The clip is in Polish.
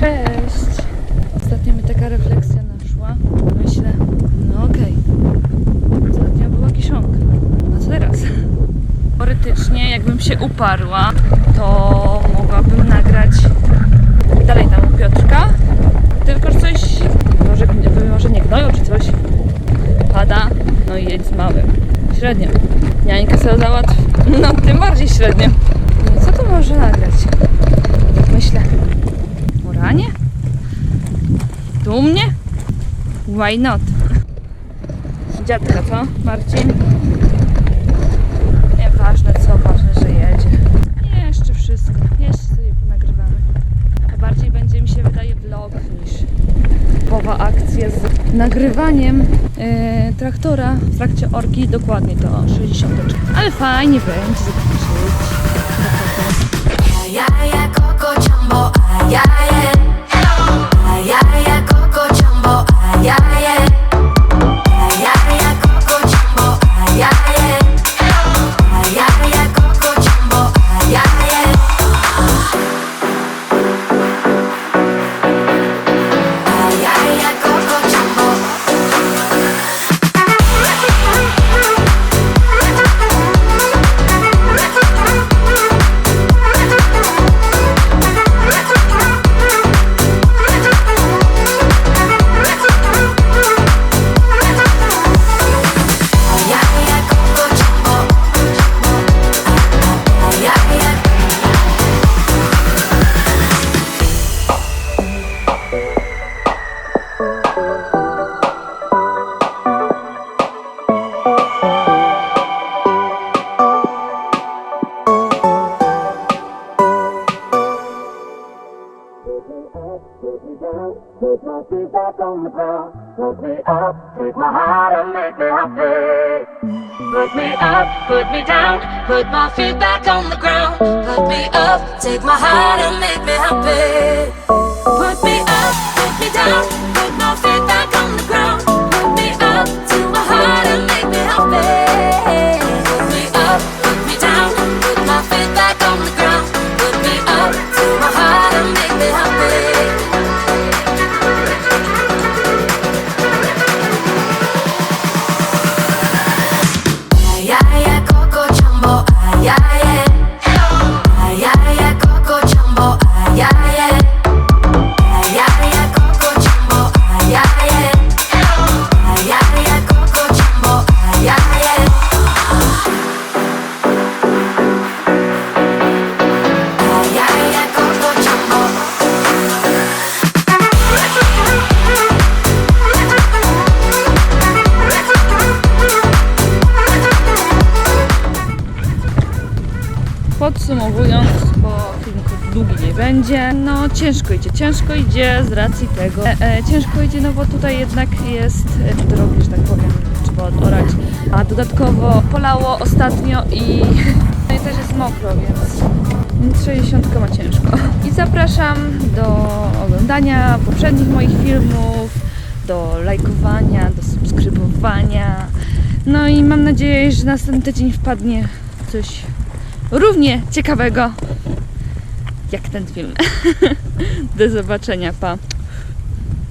Cześć! Ostatnio mi taka refleksja naszła. Myślę, no okej. Ostatnio była kiszonka. A co teraz? Teoretycznie, jakbym się uparła, to mogłabym nagrać dalej tam Piotrka. Tylko że coś, może, może nie gnoją czy coś. Pada, no i jedź z małym. Średnio. Jańkę sobie załatw. No, tym bardziej średnio. No, co tu może nagrać? Tak myślę. Uranie? Dumnie? Why not? Dziadka, co? Marcin? Nieważne co, ważne, że jedzie. Jeszcze wszystko. Jeszcze sobie ponagrywamy. A bardziej będzie mi się wydaje vlog niż typowa akcja z nagrywaniem e, traktora w trakcie orki. Dokładnie to 60. Ale fajnie będzie zobaczyć. Ay, ay, ay, Coco Jumbo, ay, ay, Put me up, put me down, put my feet back on the ground. Put me up, take my heart and make me happy. Put me up, put me down, put my feet back on the ground. Put me up, take my heart and make me happy. Podsumowując, bo filmik długi nie będzie, no ciężko idzie, ciężko idzie z racji tego. E, e, ciężko idzie, no bo tutaj jednak jest e, drogi, że tak powiem, trzeba odorać. A dodatkowo polało ostatnio i, no i też jest mokro, więc 60 ma ciężko. I zapraszam do oglądania poprzednich moich filmów, do lajkowania, do subskrybowania. No i mam nadzieję, że następny tydzień wpadnie coś równie ciekawego jak ten film. Do zobaczenia, pa.